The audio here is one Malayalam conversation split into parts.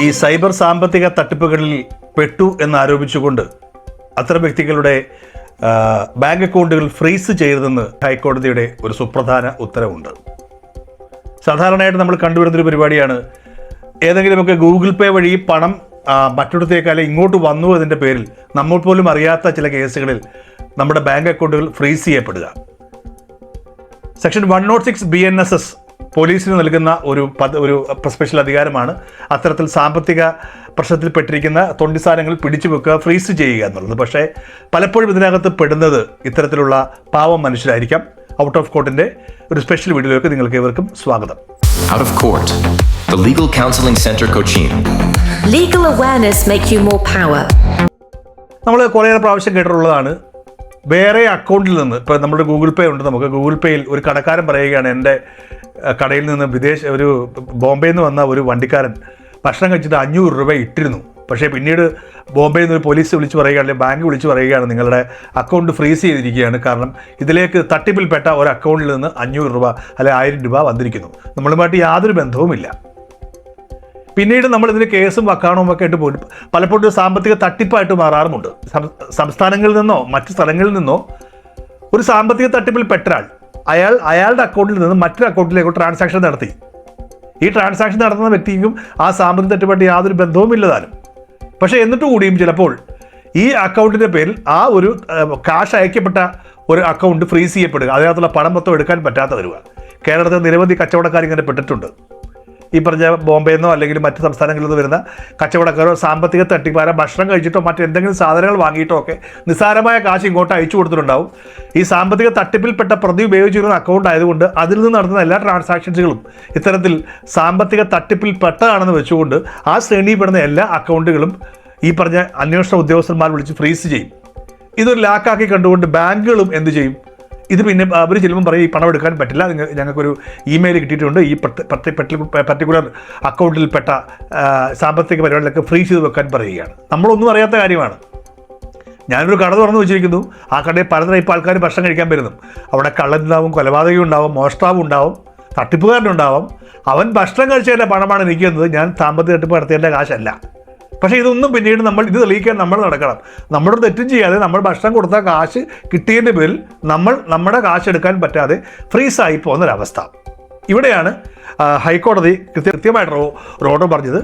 ഈ സൈബർ സാമ്പത്തിക തട്ടിപ്പുകളിൽ പെട്ടു എന്നാരോപിച്ചുകൊണ്ട് അത്തരം വ്യക്തികളുടെ ബാങ്ക് അക്കൗണ്ടുകൾ ഫ്രീസ് ചെയ്തതെന്ന് ഹൈക്കോടതിയുടെ ഒരു സുപ്രധാന ഉത്തരവുണ്ട്. സാധാരണയായിട്ട് നമ്മൾ കണ്ടുവരുന്നൊരു പരിപാടിയാണ്. ഏതെങ്കിലുമൊക്കെ ഗൂഗിൾ പേ വഴി പണം ആ, ഇങ്ങോട്ട് വന്നു എന്നതിന്റെ പേരിൽ നമ്മൾ പോലും അറിയാത്ത ചില കേസുകളിൽ നമ്മുടെ ബാങ്ക് അക്കൗണ്ടുകൾ freeze ചെയ്യപ്പെടുക. Section one not six B N S S പോലീസിന് നൽകുന്ന ഒരു പദ ഒരു സ്പെഷ്യൽ അധികാരമാണ്. അത്തരത്തിൽ സാമ്പത്തിക പ്രശ്നത്തിൽപ്പെട്ടിരിക്കുന്ന തൊണ്ടിസാധനങ്ങൾ പിടിച്ചു വെക്കുക ഫ്രീസ് ചെയ്യുക എന്നുള്ളത്. പക്ഷേ പലപ്പോഴും ഇതിനകത്ത് പെടുന്നത് ഇത്തരത്തിലുള്ള പാവം മനുഷ്യരായിരിക്കാം. ഔട്ട് ഓഫ് കോർട്ടിന്റെ ഒരു സ്പെഷ്യൽ വീഡിയോയിലേക്ക് നിങ്ങൾക്ക് ഏവർക്കും സ്വാഗതം. Out of Court, the Legal Counseling Center Cochin. Legal awareness make you more power. നമ്മൾ കുറേയേറെ പ്രാവശ്യം കേട്ടിട്ടുള്ളതാണ്. വേറെ അക്കൗണ്ടിൽ നിന്ന് ഇപ്പോൾ നമ്മുടെ ഗൂഗിൾ പേ ഉണ്ട് നമുക്ക് ഗൂഗിൾ പേയിൽ ഒരു കടക്കാരൻ പറയുകയാണ് എന്റെ കടയിൽ നിന്ന് വിദേശ ഒരു ബോംബെയിൽ നിന്ന് വന്ന ഒരു വണ്ടിക്കാരൻ ഭക്ഷണം കഴിച്ചിട്ട് അഞ്ഞൂറ് രൂപ ഇട്ടിരുന്നു. പക്ഷേ പിന്നീട് ബോംബെയിൽ നിന്ന് ഒരു പോലീസ് വിളിച്ച് പറയുകയാണ് ബാങ്ക് വിളിച്ച് പറയുകയാണ് നിങ്ങളുടെ അക്കൗണ്ട് ഫ്രീസ് ചെയ്തിരിക്കുകയാണ്. കാരണം ഇതിലേക്ക് തട്ടിപ്പിൽപ്പെട്ട ഒരു അക്കൗണ്ടിൽ നിന്ന് അഞ്ഞൂറ് രൂപ അല്ലെങ്കിൽ ആയിരം രൂപ വന്നിരിക്കുന്നു. നമ്മളുമായിട്ട് യാതൊരു ബന്ധവുമില്ല. പിന്നീട് നമ്മൾ ഇതിന് കേസും വക്കാണവും ഒക്കെ ആയിട്ട് പോയി. പലപ്പോഴും സാമ്പത്തിക തട്ടിപ്പായിട്ട് മാറാറുമുണ്ട്. സംസ്ഥാനങ്ങളിൽ നിന്നോ മറ്റു സ്ഥലങ്ങളിൽ നിന്നോ ഒരു സാമ്പത്തിക തട്ടിപ്പിൽ പെട്ടൊരാൾ അയാൾ അയാളുടെ അക്കൗണ്ടിൽ നിന്ന് മറ്റൊരു അക്കൗണ്ടിലേക്ക് ട്രാൻസാക്ഷൻ നടത്തി. ഈ ട്രാൻസാക്ഷൻ നടത്തുന്ന വ്യക്തിക്കും ആ സാമ്പത്തിക തട്ടിപ്പായിട്ട് യാതൊരു ബന്ധവും ഇല്ലതാനും. പക്ഷേ എന്നിട്ട് കൂടിയും ചിലപ്പോൾ ഈ അക്കൗണ്ടിന്റെ പേരിൽ ആ ഒരു കാശ് അയക്കപ്പെട്ട ഒരു അക്കൗണ്ട് ഫ്രീസ് ചെയ്യപ്പെടുക. അതിനകത്തുള്ള പണം മൊത്തം എടുക്കാൻ പറ്റാതെ വരിക കേരളത്തിൽ നിരവധി കച്ചവടക്കാർ ഇങ്ങനെ പെട്ടിട്ടുണ്ട്. ഈ പറഞ്ഞ ബോംബെയിൽ നിന്നോ അല്ലെങ്കിൽ മറ്റ് സംസ്ഥാനങ്ങളിൽ നിന്ന് വരുന്ന കച്ചവടക്കാരോ സാമ്പത്തിക തട്ടിപ്പാരോ ഭക്ഷണം കഴിച്ചിട്ടോ മറ്റെന്തെങ്കിലും സാധനങ്ങൾ വാങ്ങിയിട്ടോ ഒക്കെ നിസ്സാരമായ കാശ് ഇങ്ങോട്ട് അയച്ചു കൊടുത്തിട്ടുണ്ടാവും. ഈ സാമ്പത്തിക തട്ടിപ്പിൽപ്പെട്ട പ്രതി ഉപയോഗിച്ചിരുന്ന അക്കൗണ്ട് ആയതുകൊണ്ട് അതിൽ നിന്ന് നടത്തുന്ന എല്ലാ ട്രാൻസാക്ഷൻസുകളും ഇത്തരത്തിൽ സാമ്പത്തിക തട്ടിപ്പിൽപ്പെട്ടതാണെന്ന് വെച്ചുകൊണ്ട് ആ ശ്രേണിയിൽപ്പെടുന്ന എല്ലാ അക്കൗണ്ടുകളും ഈ പറഞ്ഞ അന്വേഷണ ഉദ്യോഗസ്ഥന്മാർ വിളിച്ച് ഫ്രീസ് ചെയ്യും. ഇതൊരു ലാക്കാക്കി കണ്ടുകൊണ്ട് ബാങ്കുകളും എന്ത് ചെയ്യും? ഇത് പിന്നെ അവർ ചിലപ്പം പറയും ഈ പണം എടുക്കാൻ പറ്റില്ല. ഞങ്ങൾക്കൊരു ഇമെയിൽ കിട്ടിയിട്ടുണ്ട്. ഈ പർട്ടിക്കുലർ അക്കൗണ്ടിൽപ്പെട്ട സാമ്പത്തിക പരിപാടികളൊക്കെ ഫ്രീ ചെയ്ത് വെക്കാൻ പറയുകയാണ്. നമ്മളൊന്നും അറിയാത്ത കാര്യമാണ്. ഞാനൊരു കട തുറന്നു വെച്ചിരിക്കുന്നു. ആ കടയിൽ പലതരം ഇപ്പോൾ ആൾക്കാർ ഭക്ഷണം കഴിക്കാൻ വരുന്നു. അവിടെ കള്ളനുണ്ടാവും കൊലപാതകം ഉണ്ടാവും മോഷ്ടാവും ഉണ്ടാവും തട്ടിപ്പുകാരനുണ്ടാവും. അവൻ ഭക്ഷണം കഴിച്ചതിന്റെ പണമാണ് എനിക്ക് തന്നത് ഞാൻ സാമ്പത്തിക തട്ടിപ്പ് നടത്തിയതിന്റെ കാശല്ല. പക്ഷേ ഇതൊന്നും പിന്നീട് നമ്മൾ ഇത് തെളിയിക്കാൻ നമ്മൾ നടക്കണം. നമ്മുടെ തെറ്റും ചെയ്യാതെ നമ്മൾ ഭക്ഷണം കൊടുത്ത കാശ് കിട്ടിയതിന്റെ പേരിൽ നമ്മൾ നമ്മുടെ കാശ് എടുക്കാൻ പറ്റാതെ ഫ്രീസായി പോകുന്നൊരവസ്ഥ. ഇവിടെയാണ് ഹൈക്കോടതി കൃത്യ കൃത്യമായിട്ട് റോ റോഡ് പറഞ്ഞത്.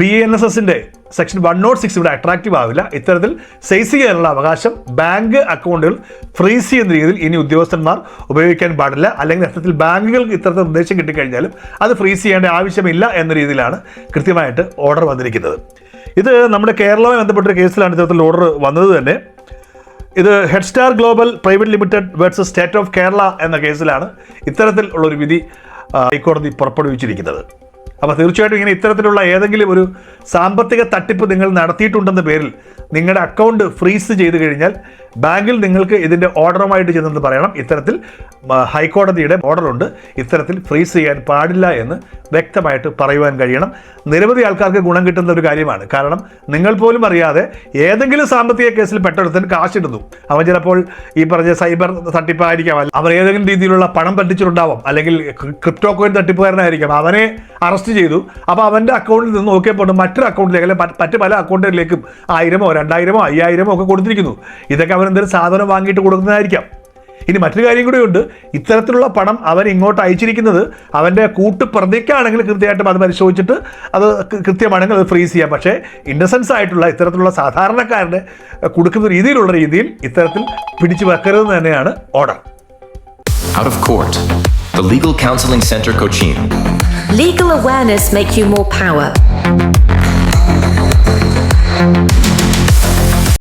ബി എൻ എസ് എസിന്റെ സെക്ഷൻ വൺ നോട്ട് സിക്സ് ഇവിടെ അട്രാക്റ്റീവ് ആവില്ല. ഇത്തരത്തിൽ സൈസ് ചെയ്യാനുള്ള അവകാശം ബാങ്ക് അക്കൗണ്ടുകൾ ഫ്രീസ് ചെയ്യുന്ന രീതിയിൽ ഇനി ഉദ്യോഗസ്ഥന്മാർ ഉപയോഗിക്കാൻ പാടില്ല. അല്ലെങ്കിൽ അത്തരത്തിൽ ബാങ്കുകൾക്ക് ഇത്തരത്തിൽ നിർദ്ദേശം കിട്ടിക്കഴിഞ്ഞാലും അത് ഫ്രീസ് ചെയ്യേണ്ട ആവശ്യമില്ല എന്ന രീതിയിലാണ് കൃത്യമായിട്ട് ഓർഡർ വന്നിരിക്കുന്നത്. ഇത് നമ്മുടെ കേരളവുമായി ബന്ധപ്പെട്ടൊരു കേസിലാണ് ഇത്തരത്തിൽ ഓർഡർ വന്നത് തന്നെ. ഇത് head star global private limited versus state of Kerala എന്ന കേസിലാണ് ഇത്തരത്തിൽ ഉള്ളൊരു വിധി ഹൈക്കോടതി പുറപ്പെടുവിച്ചിരിക്കുന്നത്. അപ്പോൾ തീർച്ചയായിട്ടും ഇങ്ങനെ ഇത്തരത്തിലുള്ള ഏതെങ്കിലും ഒരു സാമ്പത്തിക തട്ടിപ്പ് നിങ്ങൾ നടത്തിയിട്ടുണ്ടെന്ന പേരിൽ നിങ്ങളുടെ അക്കൗണ്ട് ഫ്രീസ് ചെയ്ത് കഴിഞ്ഞാൽ ബാങ്കിൽ നിങ്ങൾക്ക് ഇതിന്റെ ഓർഡറുമായിട്ട് ചെന്നെന്ന് പറയണം. ഇത്തരത്തിൽ ഹൈക്കോടതിയുടെ ഓർഡറുണ്ട്. ഇത്തരത്തിൽ ഫ്രീസ് ചെയ്യാൻ പാടില്ല എന്ന് വ്യക്തമായിട്ട് പറയുവാൻ കഴിയണം. നിരവധി ആൾക്കാർക്ക് ഗുണം കിട്ടുന്ന ഒരു കാര്യമാണ്. കാരണം നിങ്ങൾ പോലും അറിയാതെ ഏതെങ്കിലും സാമ്പത്തിക കേസിൽ പെട്ടെടുത്തിന് കാശിടുന്നു അവൻ ചിലപ്പോൾ ഈ പറഞ്ഞ സൈബർ തട്ടിപ്പായിരിക്കാം. അവൻ ഏതെങ്കിലും രീതിയിലുള്ള പണം പറ്റിച്ചിട്ടുണ്ടാവും. അല്ലെങ്കിൽ ക്രിപ്റ്റോ കോയിൻ തട്ടിപ്പുകാരനായിരിക്കാം. അവനെ അറസ്റ്റ് ചെയ്തു. അപ്പോൾ അവന്റെ അക്കൗണ്ടിൽ നിന്ന് നോക്കിയപ്പോൾ മറ്റൊരു അക്കൗണ്ടിലേക്ക് അല്ലെങ്കിൽ മറ്റ് പല അക്കൗണ്ടുകളിലേക്കും ആയിരമോ രണ്ടായിരമോ അയ്യായിരമോ ഒക്കെ കൊടുത്തിരിക്കുന്നു. ഇതൊക്കെ അവൻ എന്തെങ്കിലും സാധനം വാങ്ങിയിട്ട് കൊടുക്കുന്നതായിരിക്കാം ഇനി മറ്റൊരു കാര്യം കൂടിയുണ്ട് ഇത്തരത്തിലുള്ള പണം അവൻ ഇങ്ങോട്ട് അയച്ചിരിക്കുന്നത് അവന്റെ കൂട്ടുപ്രതിക്കാണെങ്കിൽ കൃത്യമായിട്ടും അത് പരിശോധിച്ചിട്ട് അത് കൃത്യമാണെങ്കിൽ അത് ഫ്രീസ് ചെയ്യാം പക്ഷേ ഇന്നസെൻസ് ആയിട്ടുള്ള ഇത്തരത്തിലുള്ള സാധാരണക്കാരന് കൊടുക്കുന്ന രീതിയിലുള്ള രീതിയിൽ ഇത്തരത്തിൽ പിടിച്ചു വെക്കരുതെന്ന് തന്നെയാണ് order Out of Court, the Legal Counseling Center Cochin. Legal awareness make you more power.